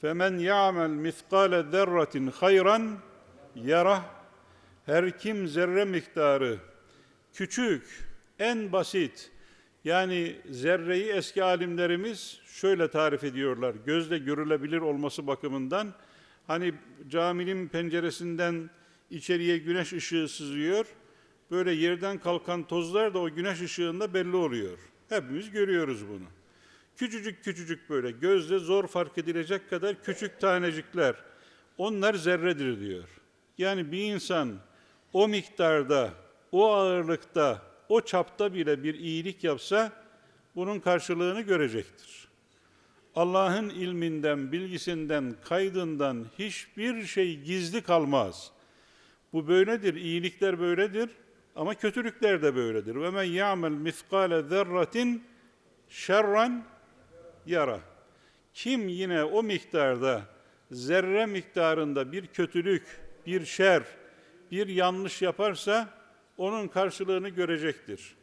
Femen ya'mel miskale zerratin hayran yarah. Her kim zerre miktarı küçük, en basit yani zerreyi eski alimlerimiz şöyle tarif ediyorlar. Gözle görülebilir olması bakımından hani caminin penceresinden içeriye güneş ışığı sızıyor. Böyle yerden kalkan tozlar da o güneş ışığında belli oluyor. Hepimiz görüyoruz bunu. Küçücük küçücük böyle gözle zor fark edilecek kadar küçük tanecikler. Onlar zerredir diyor. Yani bir insan o miktarda, o ağırlıkta, o çapta bile bir iyilik yapsa bunun karşılığını görecektir. Allah'ın ilminden, bilgisinden, kaydından hiçbir şey gizli kalmaz. Bu böyledir, iyilikler böyledir ama kötülükler de böyledir. Ve men ya'mel miskale zerratin şerran yara. Kim yine o miktarda, zerre miktarında bir kötülük, bir şer, bir yanlış yaparsa onun karşılığını görecektir.